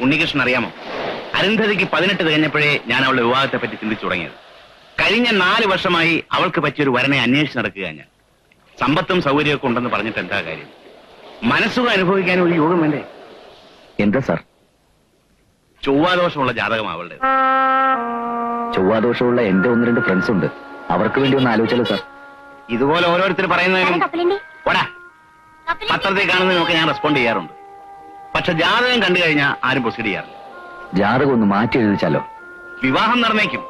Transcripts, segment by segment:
ഉണ്ണികൃഷ്ണൻ അറിയാമോ? അരുന്ധതിക്ക് പതിനെട്ട് കഴിഞ്ഞപ്പോഴേ ഞാൻ അവളുടെ വിവാഹത്തെ പറ്റി ചിന്തിച്ചു തുടങ്ങിയത്. കഴിഞ്ഞ നാല് വർഷമായി അവൾക്ക് പറ്റിയൊരു വരനെ അന്വേഷിച്ച് നടക്കുക ഞാൻ. സമ്പത്തും സൗകര്യമൊക്കെ ഉണ്ടെന്ന് പറഞ്ഞിട്ട് എന്താ കാര്യം? മനസ്സുഖം അനുഭവിക്കാൻ ഒരു യോഗം വേണ്ടേ? എന്താ സാർ? ചൊവ്വാദോഷമുള്ള ജാതകം അവളുടെ ചൊവ്വാദോഷമുള്ള എന്റെ ഒന്ന് രണ്ട് ഫ്രണ്ട്സ് ഉണ്ട്. അവർക്ക് വേണ്ടി ഒന്ന് ആലോചിച്ചാലോ സാർ. ഇതുപോലെ ഓരോരുത്തർ പറയുന്നതിനും പത്രത്തിൽ കാണുന്നതിനൊക്കെ ഞാൻ റെസ്പോണ്ട് ചെയ്യാറുണ്ട്. പക്ഷെ ജാതകം കണ്ടു കഴിഞ്ഞാൽ ആരും പ്രൊസീഡ് ചെയ്യാറില്ല. ജാതകം ഒന്ന് മാറ്റി എഴുതിച്ചാലോ? വിവാഹം നിർണയിക്കും.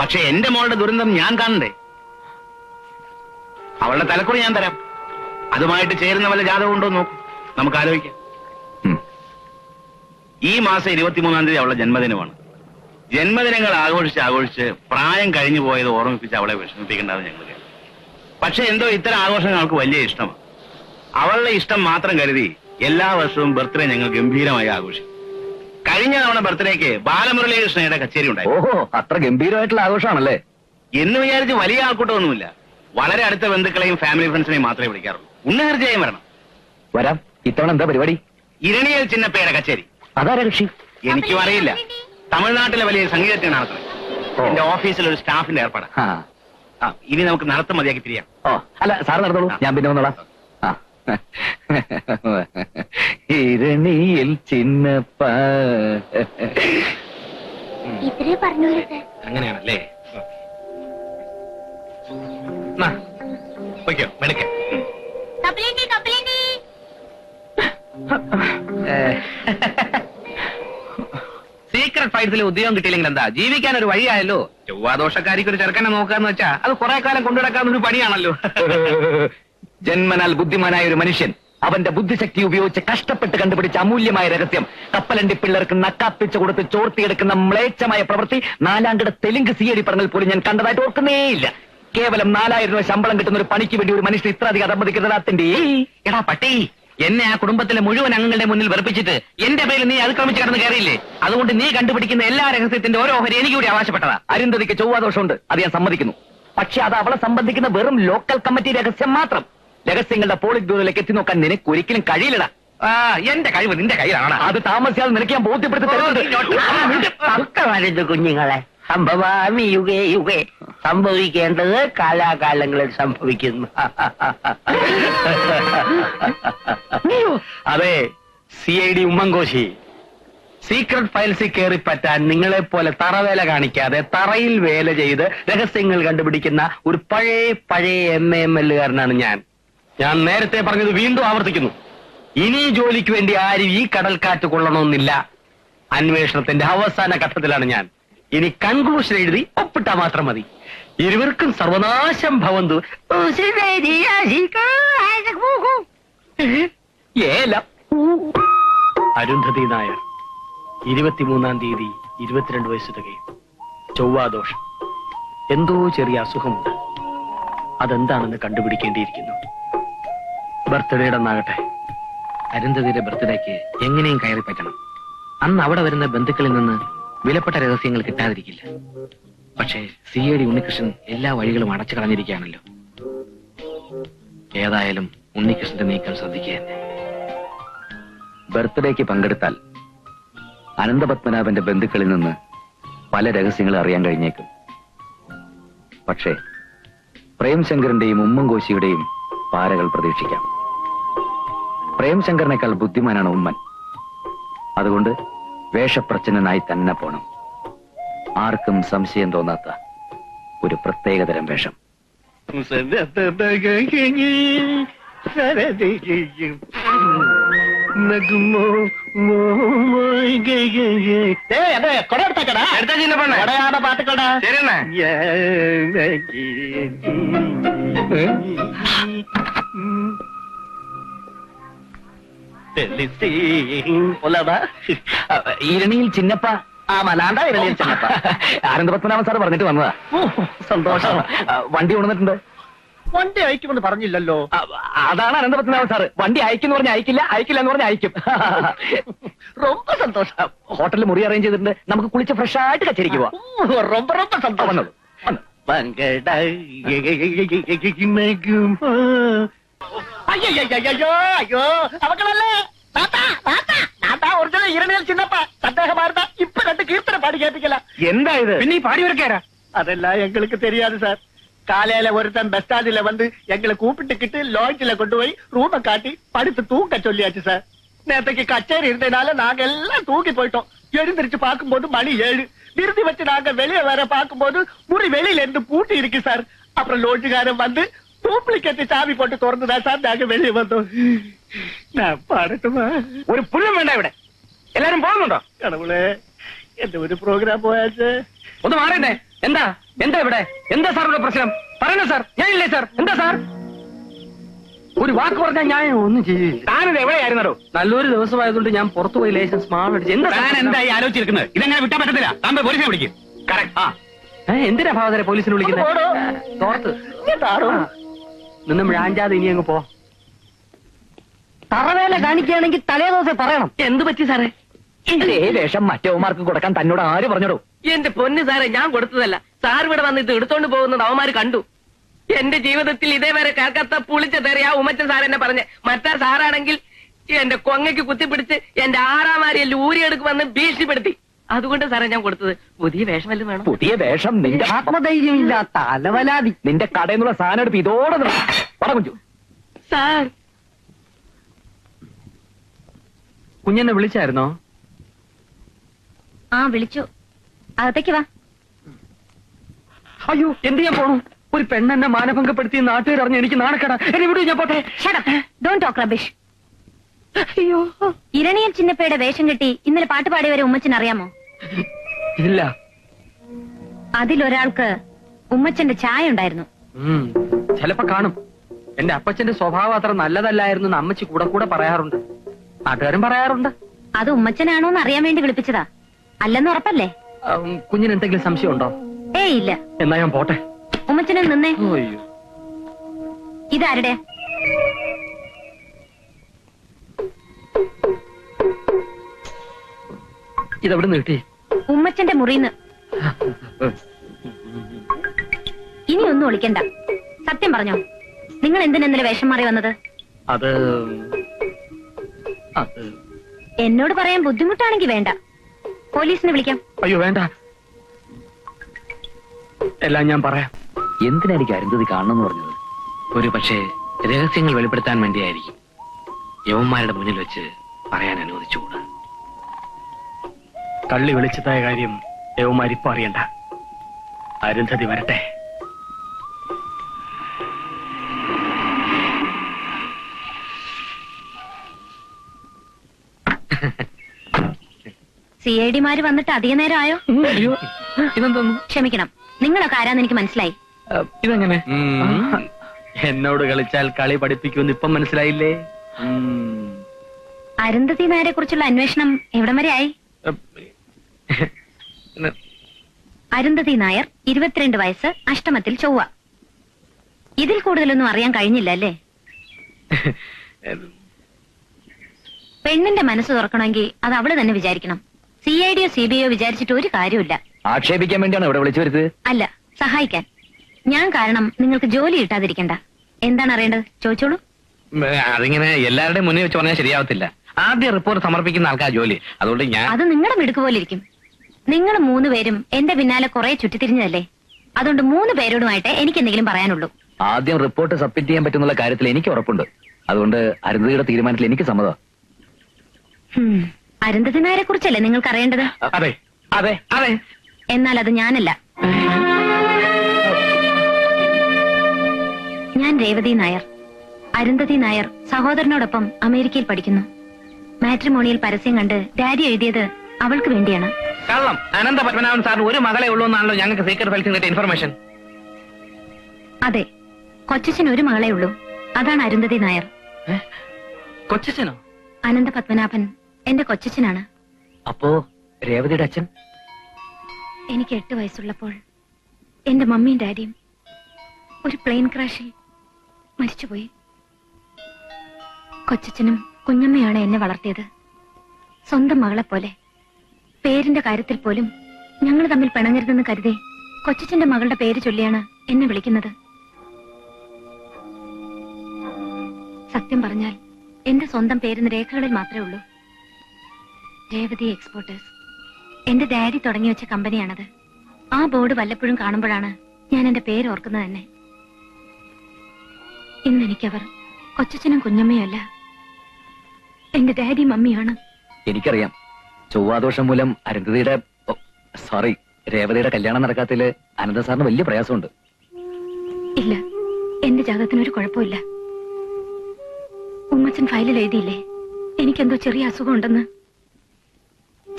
പക്ഷെ എന്റെ മോളുടെ ദുരന്തം ഞാൻ കാണണ്ടേ? അവളുടെ തലക്കുറി ഞാൻ തരാം. അതുമായിട്ട് ചേരുന്ന വല്ല ജാതകം ഉണ്ടോ നോക്കും. നമുക്ക് ആലോചിക്കാം. ഈ മാസം ഇരുപത്തിമൂന്നാം തീയതി അവളുടെ ജന്മദിനമാണ്. ജന്മദിനങ്ങൾ ആഘോഷിച്ച് ആഘോഷിച്ച് പ്രായം കഴിഞ്ഞു പോയത് ഓർമ്മിപ്പിച്ച് അവളെ വിഷമിപ്പിക്കേണ്ടത് ഞങ്ങൾ കരുതി. പക്ഷെ എന്തോ ഇത്തരം ആഘോഷങ്ങൾ അവൾക്ക് വലിയ ഇഷ്ടമാണ്. അവളുടെ ഇഷ്ടം മാത്രം കരുതി എല്ലാ വർഷവും ബർത്ത്ഡേ ഞങ്ങൾ ഗംഭീരമായി ആഘോഷിക്കും. കഴിഞ്ഞ തവണ ബർത്ത്ഡേക്ക് ബാലമുരളീകൃഷ്ണയുടെ കച്ചേരി ഉണ്ടായി. ഓഹോ അത്ര ഗംഭീരമായിട്ടുള്ള ആഘോഷമാണല്ലേ? എന്ന് വിചാരിച്ച് വലിയ ആൾക്കൂട്ടമൊന്നുമില്ല. വളരെ അടുത്ത ബന്ധുക്കളെയും ഫാമിലി ഫ്രണ്ട്സിനെയും മാത്രമേ വിളിക്കാറുള്ളൂ. ഉണ്ണ തീർച്ചയായും വരണം. വരാം. ഇത്തവണ എന്താ പരിപാടി? ഇരണിയൽ ചിന്നപ്പയുടെ കച്ചേരി. അതാരാ കക്ഷി? എനിക്കും അറിയില്ല. തമിഴ്നാട്ടിലെ വലിയ സംഗീതത്തിന് നടത്തുന്നത് ഓ. എന്റെ ഓഫീസിൽ ഒരു സ്റ്റാഫിന്റെ ഏർപ്പാടാ. ഇനി നമുക്ക് നടത്തം മതിയാക്കി തിരിയാം. ഓ അല്ല സാർ നടന്നോളൂ. ഞാൻ പിന്നെ വന്നോളാം. ഇരണിയിൽ ചിന്നപ്പ ഇത്രേ പറഞ്ഞോളൂ സാർ അങ്ങനെയാണല്ലേ? സീക്രട്ട് ഫൈറ്റ്സിൽ ഉദ്യോഗം കിട്ടിയില്ലെങ്കിൽ എന്താ? ജീവിക്കാൻ ഒരു വഴിയായല്ലോ. ചൊവ്വാദോഷക്കാരിക്ക് ഒരു ചെറുക്കനെ നോക്കാന്ന് വെച്ചാ അത് കുറെ കാലം കൊണ്ടുനടക്കാവുന്ന ഒരു പണിയാണല്ലോ. ജന്മനാൽ ബുദ്ധിമാനായ ഒരു മനുഷ്യൻ അവന്റെ ബുദ്ധിശക്തി ഉപയോഗിച്ച് കഷ്ടപ്പെട്ട് കണ്ടുപിടിച്ച അമൂല്യമായ രഹസ്യം. കപ്പലണ്ടി പിള്ളേർക്ക് നക്കാപ്പിച്ചു കൊടുത്ത് ചോർത്തിയെടുക്കുന്ന മ്ലേച്ഛമായ പ്രവൃത്തി നാലാംകിട തെലുങ്ക് സിയടി പറഞ്ഞാൽ പോലും ഞാൻ കണ്ടതായിട്ട് ഓർക്കുന്നേയില്ല കേവലം നാലായിരം രൂപ ശമ്പളം കിട്ടുന്ന ഒരു പണിക്ക് വേണ്ടി ഒരു മനുഷ്യൻ ഇത്ര അധികം അധമതിക്കുന്നതാത്തിന്റെ എടാ പട്ടി എന്നെ ആ കുടുംബത്തിലെ മുഴുവൻ അംഗങ്ങളുടെ മുന്നിൽ വെറുപ്പിച്ചിട്ട് എന്റെ പേരിൽ നീ അതിക്രമിച്ച് കടന്ന് കയറിയില്ലേ? അതുകൊണ്ട് നീ കണ്ടുപിടിക്കുന്ന എല്ലാ രഹസ്യത്തിന്റെ ഓരോ ഓഹരി എനിക്ക് കൂടി അവകാശപ്പെട്ടതാ. അരുന്ധതിക്ക് ചൊവ്വാദോഷമുണ്ട് അത് ഞാൻ സമ്മതിക്കുന്നു. പക്ഷെ അത് അവളെ സംബന്ധിക്കുന്ന വെറും ലോക്കൽ കമ്മിറ്റി രഹസ്യം മാത്രം. രഹസ്യങ്ങളുടെ പോളിറ്റ് ബ്യൂറോയിലേക്ക് എത്തി നോക്കാൻ നിനക്ക് ഒരിക്കലും കഴിയില്ലടാ എന്റെ കഴിവ് നിന്റെ കയ്യിലാണ്. അത് താമസിയാതെ നിനക്ക് ഞാൻ ബോധ്യപ്പെടുത്തി കുഞ്ഞുങ്ങളെ. സംഭവാമി യുഗേ യുഗേ. സംഭവിക്കേണ്ടത് കാലാകാലങ്ങളിൽ സംഭവിക്കുന്നു. അതെ C I D Oommen Koshy. Secret ഫയൽസിൽ കയറി പറ്റാൻ നിങ്ങളെ പോലെ തറവേല കാണിക്കാതെ തറയിൽ വേല ചെയ്ത് രഹസ്യങ്ങൾ കണ്ടുപിടിക്കുന്ന ഒരു പഴയ പഴയ എം എ എം എല്ലുകാരനാണ് ഞാൻ. ഞാൻ നേരത്തെ പറഞ്ഞത് വീണ്ടും ആവർത്തിക്കുന്നു. ഇനി ജോലിക്ക് വേണ്ടി ആരും ഈ കടൽക്കാറ്റ് കൊള്ളണമെന്നില്ല. അന്വേഷണത്തിന്റെ അവസാന ഘട്ടത്തിലാണ് ഞാൻ. ഇനി കൺക്ലൂഷൻ എഴുതി ഒപ്പിട്ടാ മാത്രം മതി. ഇരുവർക്കും സർവനാശം ഭവന്തു. അരുന്ധതി നായർ ഇരുപത്തിമൂന്നാം തീയതി ഇരുപത്തിരണ്ട് വയസ്സ് തികയും. ചൊവ്വാദോഷം എന്തോ ചെറിയ അസുഖമുണ്ട്. അതെന്താണെന്ന് കണ്ടുപിടിക്കേണ്ടിയിരിക്കുന്നു. ബർത്ത്ഡേയുടെ അന്നാകട്ടെ അരുന്ധതിയുടെ ബർത്ത്ഡേക്ക് എങ്ങനെയും കയറി പറ്റണം. അന്ന് അവിടെ വരുന്ന ബന്ധുക്കളിൽ നിന്ന് വിലപ്പെട്ട രഹസ്യങ്ങൾ കിട്ടാതിരിക്കില്ല. പക്ഷേ സി എ ഡി ഉണ്ണികൃഷ്ണൻ എല്ലാ വഴികളും അടച്ചു കളഞ്ഞിരിക്കുകയാണല്ലോ. ഏതായാലും ഉണ്ണികൃഷ്ണന്റെ നീക്കം ശ്രദ്ധിക്കുക തന്നെ. ബർത്ത്ഡേക്ക് പങ്കെടുത്താൽ അനന്തപത്മനാഭന്റെ ബന്ധുക്കളിൽ നിന്ന് പല രഹസ്യങ്ങളും അറിയാൻ കഴിഞ്ഞേക്കും. പക്ഷേ പ്രേംശങ്കറിന്റെയും ഉമ്മൻകോശിയുടെയും പാരകൾ പ്രതീക്ഷിക്കാം. പ്രേംശങ്കറിനേക്കാൾ ബുദ്ധിമാനാണ് ഉമ്മൻ അതുകൊണ്ട് വേഷപ്രച്ഛനായി തന്നെ പോണം ആർക്കും സംശയം തോന്നാത്ത ഒരു പ്രത്യേകതരം വേഷം ഇരണിയിൽ ചിന്നപ്പ ആ മലാണ്ട ഇരളിയിൽ ചെന്നപ്പ ആനന്ദപത്മനാഭൻ സാർ പറഞ്ഞിട്ട് വന്നതാ സന്തോഷം ആ, വണ്ടി കൊണ്ടുവന്നിട്ടുണ്ട് വണ്ടി അയക്കുമെന്ന് പറഞ്ഞില്ലല്ലോ ആ, അതാണ് അനന്തപത്മനാഭൻ സാറ് വണ്ടി അയക്കുന്നു പറഞ്ഞാൽ അയക്കില്ല അയക്കില്ല എന്ന് പറഞ്ഞാൽ അയക്കും ரொம்ப സന്തോഷം ഹോട്ടലിൽ മുറി അറേഞ്ച് ചെയ്തിട്ടുണ്ട് നമുക്ക് കുളിച്ച് ഫ്രഷ് ആയിട്ട് കച്ചേരിക്ക് പോവാം ரொம்ப ரொம்ப സന്തോഷം വന്നോളൂ വന്നോ. ஐயோ ஐயோ அவங்களல்ல பாடி கேட்பீங்களா என்ன இது? பின்னி பாடி இருக்காரா அதெல்லாம் எங்களுக்கு தெரியாது காலையில ஒருத்தன் எங்களை கூப்பிட்டுக்கிட்டு லாட்ஜில கொண்டு போய் ரூம காட்டி படுத்து தூக்க சொல்லியாச்சு சார். நேற்றுக்கு கச்சேரி இருந்ததுனால நாங்க எல்லாம் தூக்கி போயிட்டோம். எழுந்திரிச்சு பார்க்கும்போது மணி ஏழு. விருதி வச்சு நாங்க வெளியே வர பார்க்கும்போது முறி வெளியில இருந்து பூட்டி இருக்கு சார். அப்புறம் லோட்டுக்காரன் வந்து டூப்ளிகேட் சாவி போட்டு திறந்துதான் சார் நாங்க வெளியே வந்தோம் நான் பாடட்டுமா ഒരു പുല്ലും വേണ്ട ഇവിടെ എല്ലാരും പോകുന്നുണ്ടോ கடவுளே எந்த ஒரு ப்ரோக்ராம் போயாச்சு ഒന്ന് മാറണ്ടേ എന്താ എന്താ ഇവിടെ എന്താ സാർ ഇവിടെ പ്രശ്നം പറയണോ സാർ ഞാനില്ലേ സാർ എന്താ സാർ ഒരു വാക്ക് പറഞ്ഞാൽ ഞാൻ ഒന്നും ചെയ്യില്ല താനിത് എവിടെയായിരുന്നോ നല്ലൊരു ദിവസമായതുകൊണ്ട് ഞാൻ പുറത്തു പോയി ലൈസൻസ് മാൾ അടിച്ചു എന്താ താൻ സാർ എന്തായി ആലോചിച്ചിരിക്കുന്നത് ഇതെങ്ങനെ വിട്ടാൻ പറ്റത്തില്ല താൻ പോയി പോലീസിനെ വിളിക്കും കറക്റ്റ് ആ ഏ, എന്തിനാ ഭാവതരെ പോലീസിനെ വിളിക്കുന്നത് പോടോ. തോർത്ത് தாரோ നിന്നും രാഞ്ചാതെ ഇനി അങ്ങ് പോ. തറവേല കാണിക്കുകയാണെങ്കിൽ തലേ ദിവസം പറയണം. എന്ത് പറ്റി സാറേ? ഇതേ വേഷം മറ്റവന്മാർക്ക് കൊടുക്കാൻ തന്നോട് ആര് പറഞ്ഞോടോ? എന്റെ പൊന്ന് സാറേ ഞാൻ കൊടുത്തതല്ല. സാർ ഇവിടെ വന്ന് ഇത് എടുത്തോണ്ട് പോകുന്നത് അവന്മാര് കണ്ടു. എന്റെ ജീവിതത്തിൽ ഇതേവരെ കേൾക്കാത്ത പുളിച്ച തേറി ആ ഉമ്മച്ചൻ സാർ എന്നെ പറഞ്ഞ്. മറ്റാ സാറാണെങ്കിൽ എന്റെ കൊങ്ങയ്ക്ക് കുത്തിപ്പിടിച്ച് എന്റെ ആറാമാരിയെല്ലാം ഊരിയെടുക്കുമെന്ന് ഭീഷണിപ്പെടുത്തി. അതുകൊണ്ട് സാറേ ഞാൻ കൊടുത്തത് പുതിയ വേഷം വല്ലതും വേണം? പുതിയ വേഷം നിന്റെ ആത്മധൈര്യമില്ലാത്ത അലവലാതി നിന്റെ കടയിൽ നിന്നുള്ള സാധനം എടുപ്പ് ഇതോടെ സാർ. കുഞ്ഞെന്നെ വിളിച്ചായിരുന്നോ? ആ വിളിച്ചു. അകത്തേക്ക് വാ. അയ്യോ എന്ത് ചെയ്യാൻ പോണു? ഒരു പെണ്ണെന്നെ മാനഭംഗപ്പെടുത്തി നാട്ടുകാർ അറിഞ്ഞ് എനിക്ക് നാണക്കേടാ. എന്നെ വിടൂ ഞാൻ പോട്ടെ. ഡോണ്ട് ടോക്ക് റബിഷ് അയ്യോ. ഇരണിയൻ ചിന്നപ്പയുടെ വേഷം കെട്ടി ഇന്നലെ പാട്ട് പാടിയവരെ ഉമ്മച്ചൻ അറിയാമോ ഇല്ല. അതിലൊരാൾക്ക് ഉമ്മച്ചന്റെ ചായ ഉണ്ടായിരുന്നു. ചിലപ്പോ കാണും. എന്റെ അപ്പച്ചന്റെ സ്വഭാവം അത്ര നല്ലതല്ലായിരുന്നു എന്ന് അമ്മച്ചി കൂടെ കൂടെ പറയാറുണ്ട്. നാട്ടുകാരും പറയാറുണ്ട്. അത് ഉമ്മച്ചനാണോന്ന് അറിയാൻ വേണ്ടി വിളിപ്പിച്ചതാ. അല്ലെന്ന് ഉറപ്പല്ലേ? കുഞ്ഞിന് എന്തെങ്കിലും സംശയം ഉണ്ടോ ഏ ഇല്ല. എന്നാ ഞാൻ പോട്ടെ. ഉമ്മച്ചനെ നിന്നേ. ഇതാരുടെ? ഇതെവിടെ നീട്ടി ഉമ്മച്ചന്റെ മുറിന്ന് ഇനി ഒന്നും ഒളിക്കണ്ട. സത്യം പറഞ്ഞോ നിങ്ങൾ എന്തിനാ ഇന്നലെ വേഷം മാറി വന്നത്? അത് അത്. എന്നോട് പറയാൻ ബുദ്ധിമുട്ടാണെങ്കിൽ വേണ്ട. പോലീസിനെ വിളിക്കാം. അയ്യോ വേണ്ട. എല്ലാം ഞാൻ പറയാം. എന്തിനായിരിക്കും അരുന്ധതി കാണണമെന്ന് പറഞ്ഞത്? ഒരു പക്ഷേ രഹസ്യങ്ങൾ വെളിപ്പെടുത്താൻ വേണ്ടിയായിരിക്കും. യവന്മാരുടെ മുന്നിൽ വെച്ച് പറയാൻ അനുവദിച്ചുകൂടാ. കള്ളി വിളിച്ചതായ കാര്യം ദേവമാരിപ്പോ അറിയണ്ട. അരുന്ധതി വരട്ടെ. സി ഐ ഡിമാര് വന്നിട്ട് അധിക നേരം ആയോ അയ്യോ ഇതെന്തോന്നു? ക്ഷമിക്കണം. നിങ്ങളൊക്കെ ആരാന്ന് എനിക്ക് മനസ്സിലായി. ഇതെങ്ങനെ? എന്നോട് കളിച്ചാൽ കളി പഠിപ്പിക്കുമെന്ന് ഇപ്പം മനസ്സിലായില്ലേ. അരുന്ധതി നായരെ കുറിച്ചുള്ള അന്വേഷണം എവിടം വരെ ആയി? അരുന്ധതി നായർ ഇരുപത്തിരണ്ട് വയസ്സ് അഷ്ടമത്തിൽ ചൊവ്വ. ഇതിൽ കൂടുതലൊന്നും അറിയാൻ കഴിഞ്ഞില്ല അല്ലേ? പെണ്ണിന്റെ മനസ്സ് തുറക്കണമെങ്കിൽ അത് അവൾ തന്നെ വിചാരിക്കണം. സി ഐ ഡിയോ സി ബി ഐയോ വിചാരിച്ചിട്ട് ഒരു കാര്യമില്ല ആക്ഷേപിക്കാൻ വേണ്ടിയാണ് ഇവിടെ വിളിച്ചു വരുത്തത്? അല്ല സഹായിക്കാൻ. ഞാൻ കാരണം നിങ്ങൾക്ക് ജോലി കിട്ടാതിരിക്കണ്ട. എന്താണ് അറിയേണ്ടത്? ചോദിച്ചോളൂ. അതിങ്ങനെ എല്ലാവരുടെയും മുന്നിൽ വെച്ച് പറഞ്ഞാൽ ശരിയാവത്തില്ല. ആദ്യ റിപ്പോർട്ട് സമർപ്പിക്കുന്ന ആൾക്കാർ ജോലി. അതുകൊണ്ട് ഞാൻ അത് നിങ്ങളുടെ മിടുക്ക് പോലെ ഇരിക്കും. നിങ്ങൾ മൂന്ന് പേരും എന്റെ പിന്നാലെ കുറെ ചുറ്റിത്തിരിഞ്ഞതല്ലേ? അതുകൊണ്ട് മൂന്ന് പേരോടുമായിട്ട് എനിക്ക് എന്തെങ്കിലും പറയാനുള്ളൂ. ആദ്യം റിപ്പോർട്ട് സബ്മിറ്റ് ചെയ്യാൻ പറ്റുന്നുള്ള കാര്യത്തിൽ എനിക്ക് ഉറപ്പുണ്ട്. അതുകൊണ്ട് അരുന്ധതിയുടെ തീരുമാനത്തിൽ എനിക്ക് സമ്മതം. അരുന്ധതിനാരെ കുറിച്ചല്ലേ നിങ്ങൾക്ക് അറിയേണ്ടത്? അതെ അതെ അതെ. എന്നാൽ അത് ഞാനല്ല. ഞാൻ രേവതി നായർ. അരുന്ധതി നായർ സഹോദരനോടൊപ്പം അമേരിക്കയിൽ പഠിക്കുന്നു. മാട്രിമോണിയിൽ പരസ്യം കണ്ട് ഡാഡി എഴുതിയത് അവൾക്ക് വേണ്ടിയാണ്. കള്ളം. അനന്ത പത്മനാഭൻ സാറിന് ഒരു മകളെ ഉള്ളൂ എന്നാണല്ലോ ഞങ്ങൾക്ക് സീക്രട്ട് ഫൈൽസിൽ കിട്ടിയ ഇൻഫർമേഷൻ അതെ കൊച്ചച്ഛൻ ഒരു മകളെ ഉള്ളൂ. അതാണ് അരുന്ധതി നായർ. കൊച്ചനോ അനന്ത പത്മനാഭൻ എന്റെ കൊച്ചച്ഛനാണ്. അപ്പോ രേവതിയുടെ അച്ഛൻ? എനിക്ക് എട്ട് വയസ്സുള്ളപ്പോൾ എന്റെ മമ്മിയും ഡാഡിയും ഒരു പ്ലെയിൻ ക്രാഷിൽ മരിച്ചുപോയി. കൊച്ചച്ഛനും കുഞ്ഞമ്മയാണ് എന്നെ വളർത്തിയത്. സ്വന്തം മകളെ പോലെ പേരിന്റെ കാര്യത്തിൽ പോലും ഞങ്ങൾ തമ്മിൽ പിണങ്ങരുതെന്ന് കരുതി. കൊച്ചച്ഛന്റെ മകളുടെ പേര് ചൊല്ലിയാണ് എന്നെ വിളിക്കുന്നത്. സത്യം പറഞ്ഞാൽ എന്റെ സ്വന്തം പേരുന്ന രേഖകളിൽ മാത്രമേ ഉള്ളൂ. രേവതി എക്സ്പോർട്ടേഴ്സ്. എന്റെ ഡാഡി തുടങ്ങി വെച്ച കമ്പനിയാണത്. ആ ബോർഡ് വല്ലപ്പോഴും കാണുമ്പോഴാണ് ഞാൻ എന്റെ പേര് ഓർക്കുന്നത് തന്നെ. ഇന്ന് എനിക്കവർ കൊച്ചച്ഛനും കുഞ്ഞമ്മയും അല്ല. എന്റെ ഡാഡി മമ്മിയാണ്. എനിക്കറിയാം. ചൊവ്വാദോഷം മൂലം അരുന്ധതിയുടെ സോറി രേവതിയുടെ കല്യാണം നടക്കാത്തതിൽ അനന്ത സാറിന് വലിയ പ്രയാസമുണ്ട്. ഇല്ല എന്റെ ജാതകത്തിനൊരു കുഴപ്പമില്ല. ഉമ്മച്ചൻ ഫയലിൽ എഴുതിയില്ലേ? എനിക്കെന്തോ ചെറിയ അസുഖം ഉണ്ടെന്ന്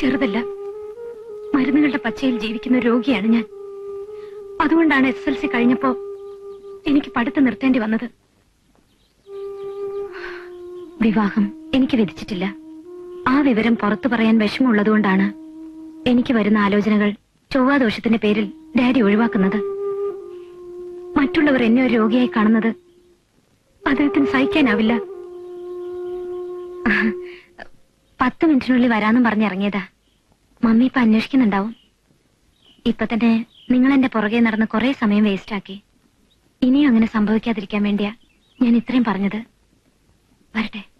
ചെറുതല്ല മരുന്നുകളുടെ പച്ചയിൽ ജീവിക്കുന്ന ഒരു രോഗിയാണ് ഞാൻ. അതുകൊണ്ടാണ് എസ് എൽ സി കഴിഞ്ഞപ്പോ എനിക്ക് പഠിത്തം നിർത്തേണ്ടി വന്നത്. വിവാഹം എനിക്ക് വിധിച്ചിട്ടില്ല. ആ വിവരം പുറത്തു പറയാൻ വിഷമമുള്ളതുകൊണ്ടാണ് എനിക്ക് വരുന്ന ആലോചനകൾ ചൊവ്വാദോഷത്തിന്റെ പേരിൽ ഡാഡി ഒഴിവാക്കുന്നത്. മറ്റുള്ളവർ എന്നെ ഒരു രോഗിയായി കാണുന്നത് അദ്ദേഹത്തിന് സഹിക്കാനാവില്ല. പത്ത് മിനിറ്റിനുള്ളിൽ വരാന്നും പറഞ്ഞിറങ്ങിയതാ മമ്മി ഇപ്പൊ അന്വേഷിക്കുന്നുണ്ടാവും. ഇപ്പൊ തന്നെ നിങ്ങൾ എന്റെ പുറകെ നടന്ന് കുറെ സമയം വേസ്റ്റ് ആക്കി. ഇനിയും അങ്ങനെ സംഭവിക്കാതിരിക്കാൻ വേണ്ടിയാ ഞാൻ ഇത്രയും പറഞ്ഞത്. വരട്ടെ.